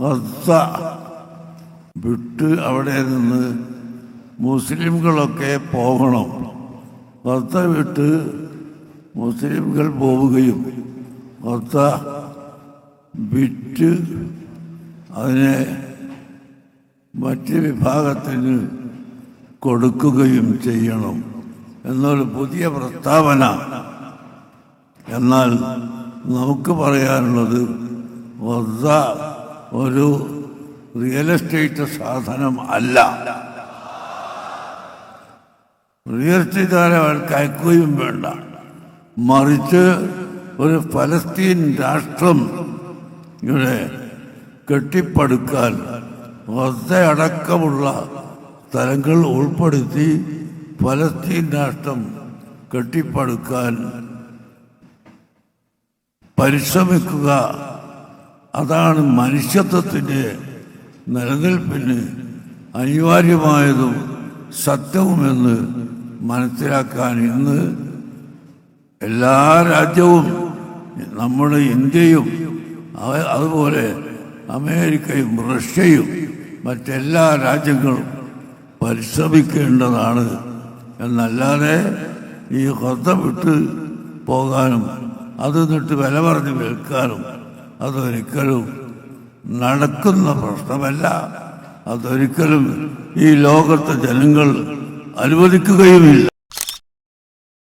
Gaza വിട്ട് അവിടെ നിന്ന് മുസ്ലിംകളൊക്കെ പോകണം. ഗസ വിട്ട് മുസ്ലിംകൾ പോവുകയും ഗസ വിറ്റ് അതിനെ മറ്റ് വിഭാഗത്തിന് കൊടുക്കുകയും ചെയ്യണം എന്നൊരു പുതിയ പ്രസ്താവന. എന്നാൽ നമുക്ക് പറയാനുള്ളത് വസ്ത ഒരു റിയൽ എസ്റ്റേറ്റ് സാധനം അല്ല. റിയൽ എസ്റ്റേറ്റ് അവർക്ക് അയക്കുകയും വേണ്ട. മറിച്ച് ഒരു ഫലസ്തീൻ രാഷ്ട്രം ഇവിടെ കെട്ടിപ്പടുക്കാൻ അടക്കമുള്ള സ്ഥലങ്ങൾ ഉൾപ്പെടുത്തി ഫലസ്തീൻ രാഷ്ട്രം കെട്ടിപ്പടുക്കാൻ പരിശ്രമിക്കുക അതാണ് മനുഷ്യത്വത്തിന്റെ നിലനിൽപ്പിന് അനിവാര്യമായതും സത്യവുമെന്ന് മനസ്സിലാക്കാൻ ഇന്ന് എല്ലാ രാജ്യവും നമ്മുടെ ഇന്ത്യയും അതുപോലെ അമേരിക്കയും റഷ്യയും മറ്റെല്ലാ രാജ്യങ്ങളും പരിശ്രമിക്കേണ്ടതാണ് എന്നല്ലാതെ ഈ കൊത്ത വിട്ട് പോകാനും അത് നിട്ട് വില പറഞ്ഞ് വിൽക്കാനും അതൊരിക്കലും നടക്കുന്ന പ്രശ്നമല്ല. അതൊരിക്കലും ഈ ലോകത്തെ ജനങ്ങൾ അനുവദിക്കുകയുമില്ല.